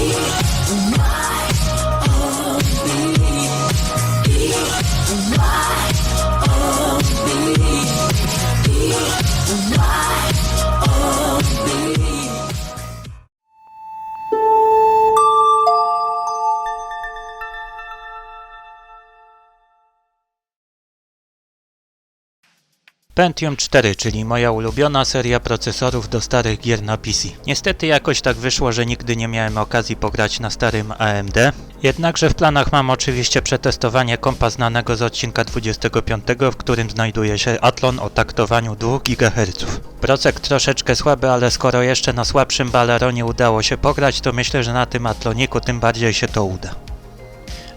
Be my Pentium 4, czyli moja ulubiona seria procesorów do starych gier na PC. Niestety jakoś tak wyszło, że nigdy nie miałem okazji pograć na starym AMD. Jednakże w planach mam oczywiście przetestowanie kompa znanego z odcinka 25, w którym znajduje się Athlon o taktowaniu 2 GHz. Procek troszeczkę słaby, ale skoro jeszcze na słabszym Baleronie udało się pograć, to myślę, że na tym Athloniku tym bardziej się to uda.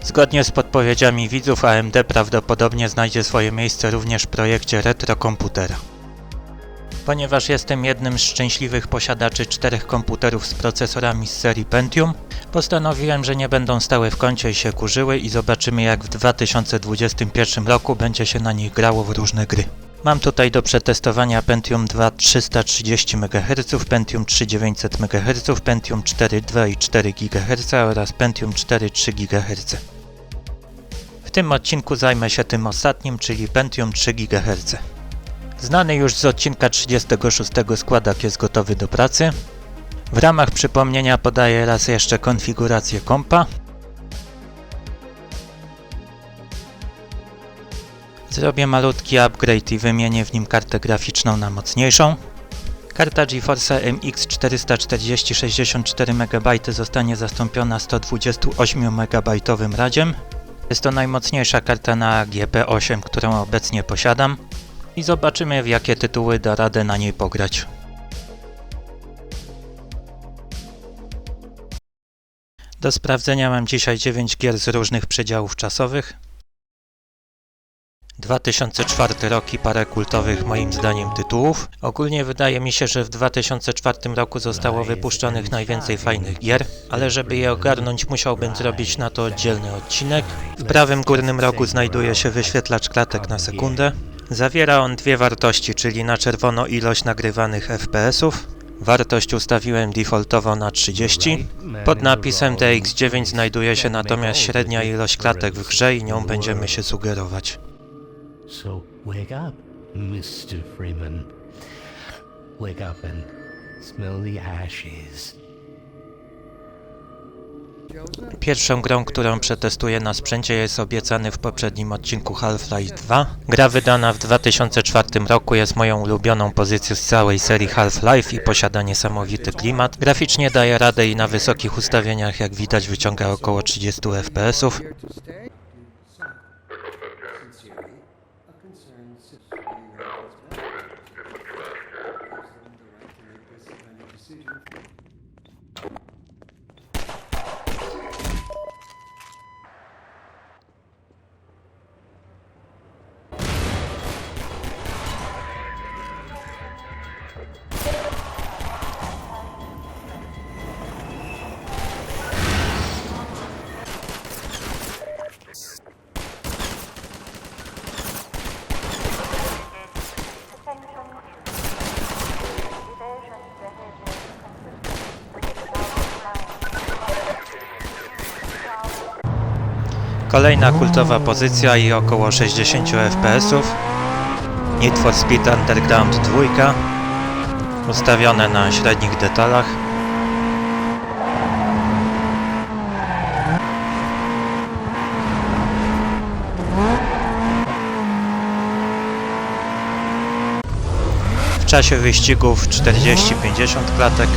Zgodnie z podpowiedziami widzów, AMD prawdopodobnie znajdzie swoje miejsce również w projekcie Retro Komputera. Ponieważ jestem jednym z szczęśliwych posiadaczy czterech komputerów z procesorami z serii Pentium, postanowiłem, że nie będą stały w kącie i się kurzyły i zobaczymy jak w 2021 roku będzie się na nich grało w różne gry. Mam tutaj do przetestowania Pentium 2 330 MHz, Pentium 3 900 MHz, Pentium 4 2,4 GHz oraz Pentium 4 3 GHz. Tym odcinku zajmę się tym ostatnim, czyli Pentium 3 GHz. Znany już z odcinka 36 składak jest gotowy do pracy. W ramach przypomnienia podaję raz jeszcze konfigurację kompa. Zrobię malutki upgrade i wymienię w nim kartę graficzną na mocniejszą. Karta GeForce MX 440 64 MB zostanie zastąpiona 128 MB radziem. Jest to najmocniejsza karta na GP8, którą obecnie posiadam i zobaczymy w jakie tytuły da radę na niej pograć. Do sprawdzenia mam dzisiaj 9 gier z różnych przedziałów czasowych. 2004 rok i parę kultowych moim zdaniem tytułów. Ogólnie wydaje mi się, że w 2004 roku zostało wypuszczonych najwięcej fajnych gier, ale żeby je ogarnąć musiałbym zrobić na to oddzielny odcinek. W prawym górnym rogu znajduje się wyświetlacz klatek na sekundę. Zawiera on dwie wartości, czyli na czerwono ilość nagrywanych FPS-ów. Wartość ustawiłem defaultowo na 30. Pod napisem DX9 znajduje się natomiast średnia ilość klatek w grze i nią będziemy się sugerować. So wake up, Mr. Freeman. Wake up and smell the ashes. Pierwszą grą, którą przetestuję na sprzęcie jest obiecany w poprzednim odcinku Half-Life 2. Gra wydana w 2004 roku jest moją ulubioną pozycją z całej serii Half-Life i posiada niesamowity klimat. Graficznie daje radę i na wysokich ustawieniach jak widać wyciąga około 30 fps. Kolejna kultowa pozycja i około 60 fps. Need for Speed Underground 2. Ustawione na średnich detalach. W czasie wyścigów 40-50 klatek.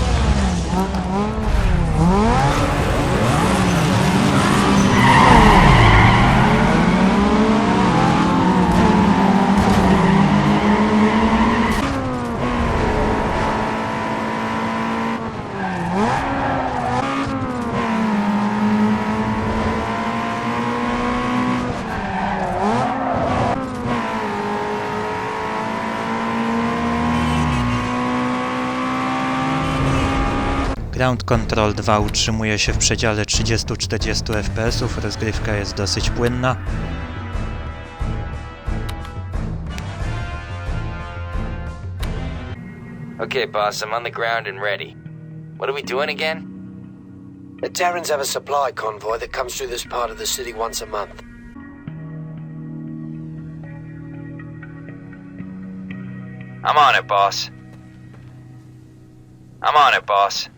Ground Control 2 utrzymuje się w przedziale 30-40 fps, rozgrywka jest dosyć płynna. Okay, boss, I'm on the ground and ready. What are we doing again? The Terrans have a supply convoy that comes through this part of the city once a month. I'm on it, boss. I'm on it, boss.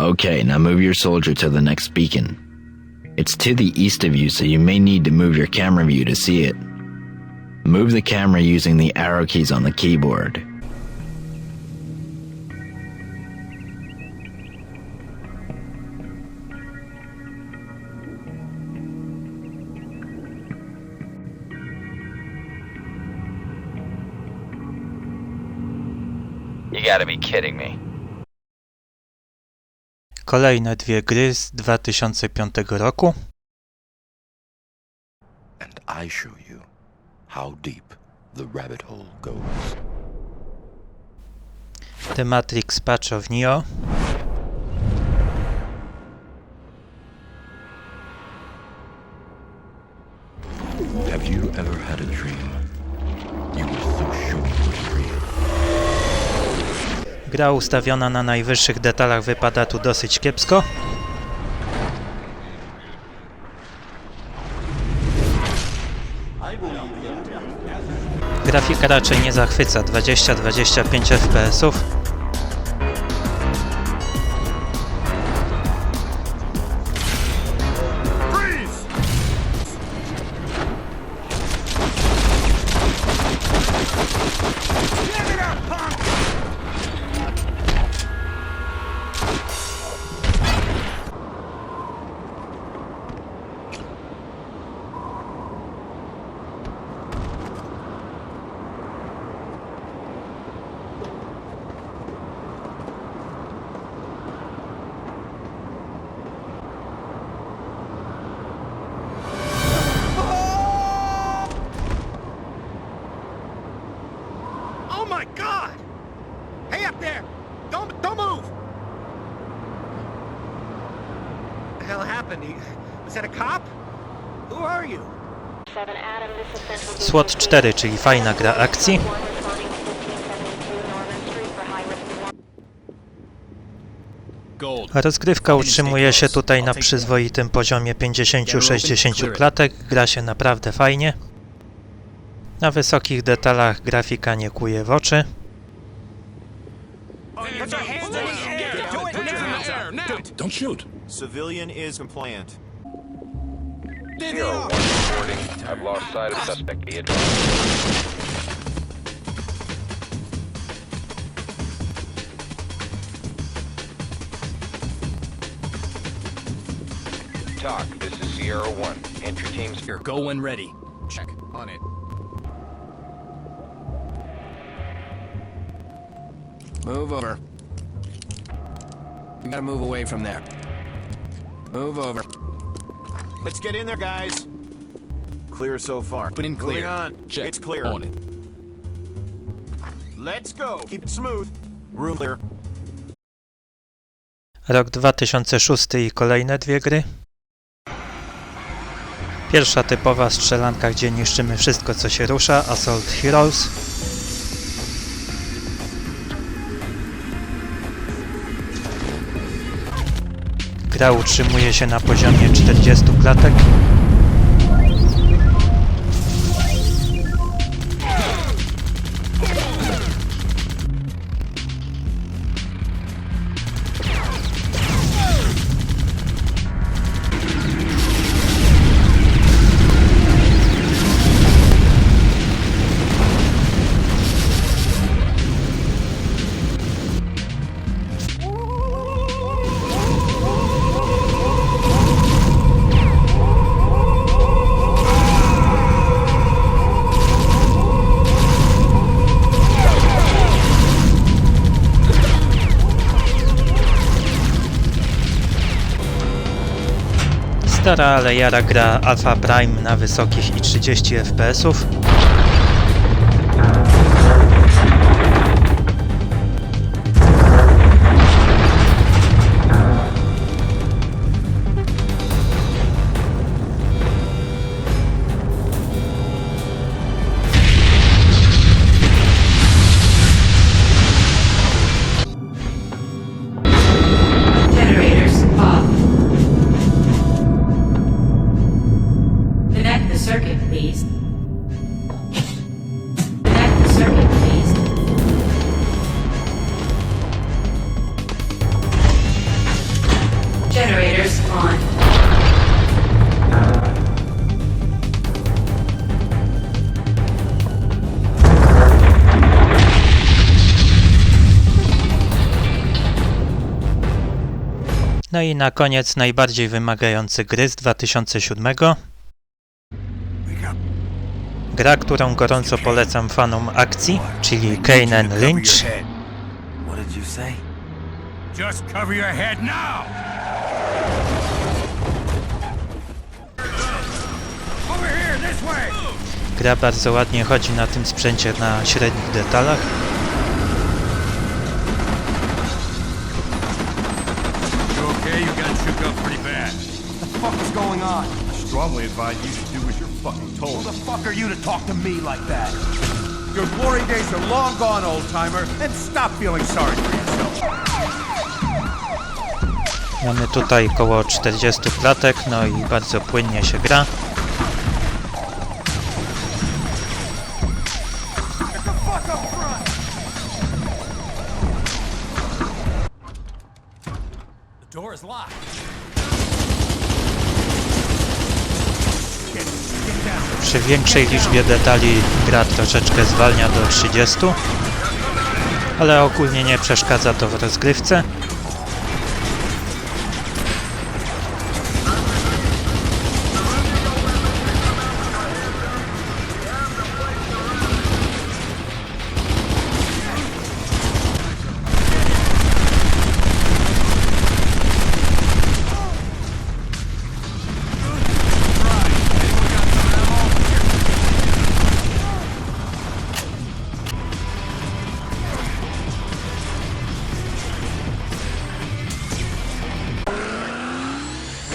Okay, now move your soldier to the next beacon. It's to the east of you, so you may need to move your camera view to see it. Move the camera using the arrow keys on the keyboard. You gotta be kidding me. Kolejne dwie gry z 2005 roku. and I show you how deep the rabbit hole goes. The Matrix Patch of Neo. Have you ever had a dream? Gra ustawiona na najwyższych detalach wypada tu dosyć kiepsko. Grafika raczej nie zachwyca, 20-25 fps. Hell happened? Was that a cop? Who are you? SWAT 4, czyli fajna gra akcji. Rozgrywka utrzymuje się tutaj na przyzwoitym poziomie 50-60 klatek, gra się naprawdę fajnie. Na wysokich detalach grafika nie kuje w oczy. It! Don't shoot! Civilian is compliant. Zero one reporting. I've lost sight of suspect. Be advised. Talk. This is Sierra One. Entry teams here. Go when ready. Check. On it. Move over. You gotta move away from there. Move over. Let's get in there, guys. Clear so far. Put in Moving clear. on. Check. It's clear. On it. Let's go. Keep it smooth. Room clear. Rok 2006 i kolejne dwie gry. Pierwsza typowa strzelanka, gdzie niszczymy wszystko co się rusza, Assault Heroes. Gra utrzymuje się na poziomie 40 klatek. Stara, ale jara gra Alpha Prime na wysokich i 30 fps. Generators No i na koniec najbardziej wymagający gry z 2007. Gra, którą gorąco polecam fanom akcji, czyli Kane Lynch. What did you say? Just cover your head now! Over here, this way! Gra bardzo ładnie chodzi na tym sprzęcie na średnich detalach. Strongly advise you to do as you're fucking Who told. the fuck are you to talk to me like that? Your glory days are long gone, old timer, and stop feeling sorry for yourself. Mamy tutaj około 40 klatek, no i bardzo płynnie się gra. Przy większej liczbie detali gra troszeczkę zwalnia do 30, ale ogólnie nie przeszkadza to w rozgrywce.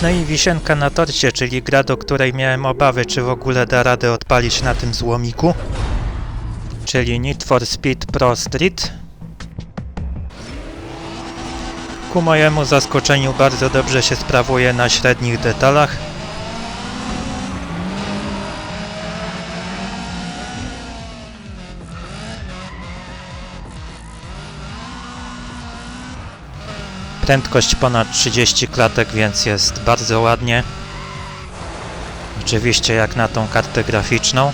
No i wisienka na torcie, czyli gra, do której miałem obawy, czy w ogóle da radę odpalić na tym złomiku. Czyli Need for Speed Pro Street. Ku mojemu zaskoczeniu bardzo dobrze się sprawuje na średnich detalach. Prędkość ponad 30 klatek, więc jest bardzo ładnie. Oczywiście jak na tą kartę graficzną.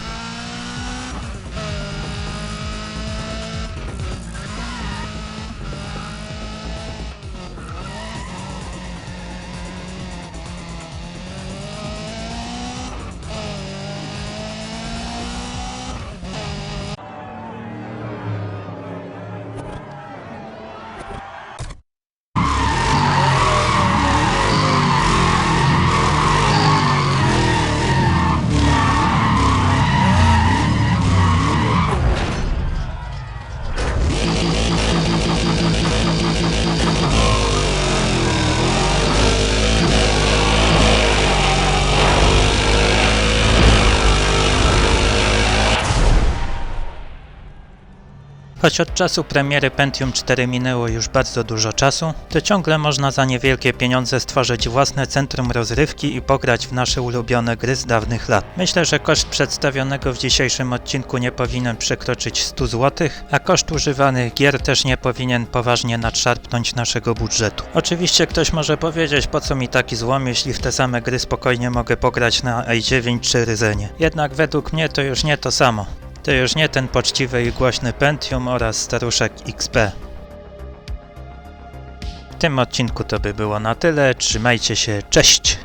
Choć od czasu premiery Pentium 4 minęło już bardzo dużo czasu, to ciągle można za niewielkie pieniądze stworzyć własne centrum rozrywki i pograć w nasze ulubione gry z dawnych lat. Myślę, że koszt przedstawionego w dzisiejszym odcinku nie powinien przekroczyć 100 zł, a koszt używanych gier też nie powinien poważnie nadszarpnąć naszego budżetu. Oczywiście ktoś może powiedzieć, po co mi taki złom, jeśli w te same gry spokojnie mogę pograć na i9 czy Ryzenie. Jednak według mnie to już nie to samo. To już nie ten poczciwy i głośny Pentium oraz staruszek XP. W tym odcinku to by było na tyle. Trzymajcie się, cześć!